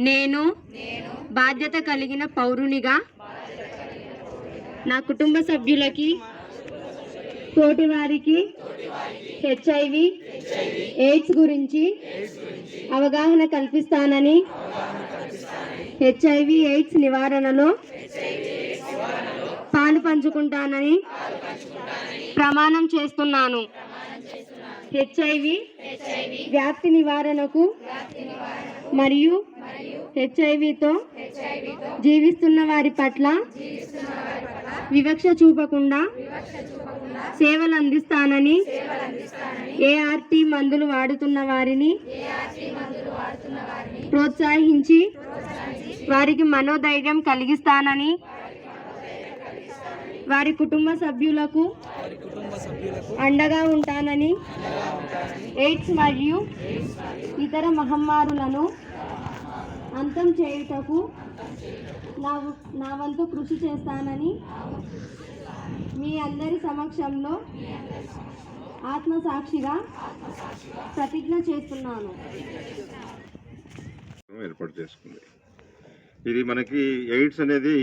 నేను బాధ్యత కలిగిన పౌరునిగా నా కుటుంబ సభ్యులకి తోటి వారికి హెచ్ఐవి ఎయిడ్స్ గురించి అవగాహన కల్పిస్తానని హెచ్ఐవి ఎయిడ్స్ నివారణలో పాలు పంచుకుంటానని ప్రమాణం చేస్తున్నాను. హెచ్ఐవి వ్యాప్తి నివారణకు మరియు హెచ్ఐవితో జీవిస్తున్న వారి పట్ల వివక్ష చూపకుండా సేవలు అందిస్తానని ఏఆర్టీ మందులు వాడుతున్న వారిని ప్రోత్సహించి వారికి మనోధైర్యం కలిగిస్తానని వారి కుటుంబ సభ్యులకు అండగా ఉంటానని ఎయిడ్స్ మరియు ఇతర మహమ్మారులను అంతం చేయుటకు నా నా వంతు కృషి చేస్తానని మీ అందరి సమక్షంలో ఆత్మసాక్షిగా ప్రతిజ్ఞ చేస్తున్నాను. ఏర్పాటు చేసుకుంది. ఇది మనకి ఎయిడ్స్ అనేది